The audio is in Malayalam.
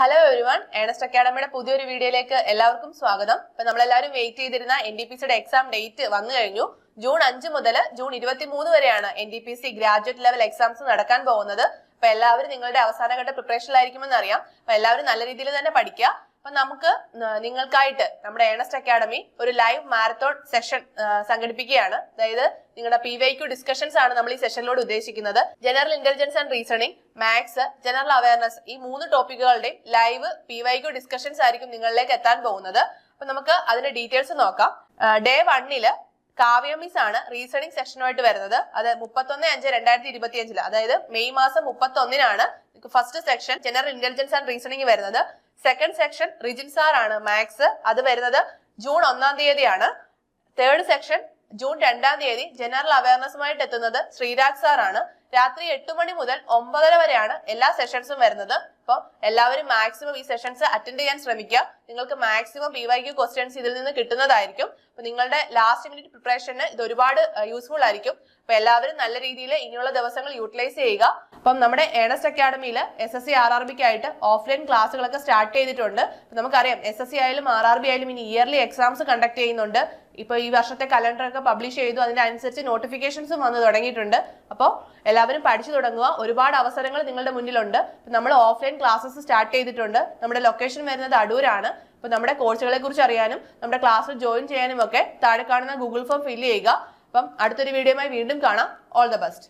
ഹലോ എവരിവൺ ഏണസ്റ്റ് അക്കാഡമിയുടെ പുതിയൊരു വീഡിയോയിലേക്ക് എല്ലാവർക്കും സ്വാഗതം. ഇപ്പൊ നമ്മളെല്ലാവരും വെയിറ്റ് ചെയ്തിരുന്ന എൻ ഡി പി സിയുടെ എക്സാം ഡേറ്റ് വന്നു കഴിഞ്ഞു. ജൂൺ അഞ്ച് മുതൽ ജൂൺ ഇരുപത്തി മൂന്ന് വരെയാണ് N D P C graduate level exams നടക്കാൻ പോകുന്നത്. അപ്പൊ എല്ലാവരും നിങ്ങളുടെ അവസാനഘട്ട പ്രിപ്പറേഷനിലായിരിക്കുമെന്ന് അറിയാം. അപ്പൊ എല്ലാവരും നല്ല രീതിയിൽ തന്നെ പഠിക്കുക. അപ്പൊ നമുക്ക് നിങ്ങൾക്കായിട്ട് നമ്മുടെ ഏണസ്റ്റ് അക്കാഡമി ഒരു ലൈവ് മാരത്തോൺ സെഷൻ സംഘടിപ്പിക്കുകയാണ്. അതായത് നിങ്ങളുടെ പി വൈ ക്യു ഡിസ്കഷൻസ് ആണ് നമ്മൾ ഈ സെഷനിലൂടെ ഉദ്ദേശിക്കുന്നത്. General intelligence and reasoning maths general awareness ഈ മൂന്ന് ടോപ്പിക്കുകളുടെയും live P Y Q discussions ആയിരിക്കും നിങ്ങളിലേക്ക് എത്താൻ പോകുന്നത്. അപ്പൊ നമുക്ക് അതിന്റെ ഡീറ്റെയിൽസ് നോക്കാം. ഡേ വണ്ണിൽ കാവ്യ മിസ് ആണ് റീസണിങ് സെഷനുമായിട്ട് വരുന്നത്. അത് മുപ്പത്തൊന്ന് അഞ്ച് രണ്ടായിരത്തി ഇരുപത്തി അഞ്ചിൽ അതായത് മെയ് മാസം മുപ്പത്തൊന്നിനാണ് first section general intelligence and reasoning വരുന്നത്. സെക്കൻഡ് സെക്ഷൻ റിജിൻ സാർ ആണ് മാത്സ് അത് വരുന്നത് ജൂൺ ഒന്നാം തീയതിയാണ്. തേർഡ് സെക്ഷൻ ജൂൺ രണ്ടാം തീയതി ജനറൽ അവയർനെസ്സുമായിട്ട് എത്തുന്നത് ശ്രീരാജ് സാർ ആണ്. രാത്രി എട്ട് മണി മുതൽ ഒമ്പതര വരെയാണ് എല്ലാ സെഷൻസും വരുന്നത്. അപ്പോൾ എല്ലാവരും മാക്സിമം ഈ സെഷൻസ് അറ്റൻഡ് ചെയ്യാൻ ശ്രമിക്കുക. നിങ്ങൾക്ക് maximum P Y Q questions ഇതിൽ നിന്ന് കിട്ടുന്നതായിരിക്കും. അപ്പൊ നിങ്ങളുടെ ലാസ്റ്റ് മിനിറ്റ് പ്രിപ്പറേഷന് ഇത് ഒരുപാട് യൂസ്ഫുൾ ആയിരിക്കും. അപ്പൊ എല്ലാവരും നല്ല രീതിയിൽ ഇനിയുള്ള ദിവസങ്ങൾ യൂട്ടിലൈസ് ചെയ്യുക. അപ്പം നമ്മുടെ Earnest അക്കാഡമിയിൽ S S C R R ബിക്ക് ആയിട്ട് ഓഫ്ലൈൻ ക്ലാസ്സുകളൊക്കെ സ്റ്റാർട്ട് ചെയ്തിട്ടുണ്ട്. നമുക്കറിയാം എസ് എസ് സി ആയാലും ആർ ആർ ബി ആയാലും ഇനി ഇയർലി എക്സാംസ് കണ്ടക്ട് ചെയ്യുന്നുണ്ട്. ഇപ്പൊ ഈ വർഷത്തെ കലണ്ടർ ഒക്കെ പബ്ലിഷ് ചെയ്തു അതിനനുസരിച്ച് നോട്ടിഫിക്കേഷൻസും വന്നു തുടങ്ങിയിട്ടുണ്ട്. അപ്പോൾ എല്ലാവരും പഠിച്ചു തുടങ്ങുക. ഒരുപാട് അവസരങ്ങൾ നിങ്ങളുടെ മുന്നിലുണ്ട്. നമ്മൾ ഓഫ്ലൈൻ ക്ലാസ്സസ് സ്റ്റാർട്ട് ചെയ്തിട്ടുണ്ട്. നമ്മുടെ ലൊക്കേഷൻ വരുന്നത് അടൂരാണ്. അപ്പൊ നമ്മുടെ കോഴ്സുകളെ കുറിച്ച് അറിയാനും നമ്മുടെ ക്ലാസ്സിൽ ജോയിൻ ചെയ്യാനും ഒക്കെ താഴെ കാണുന്ന ഗൂഗിൾ ഫോം ഫില്ല് ചെയ്യുക. അപ്പം അടുത്തൊരു വീഡിയോയുമായി വീണ്ടും കാണാം. All the best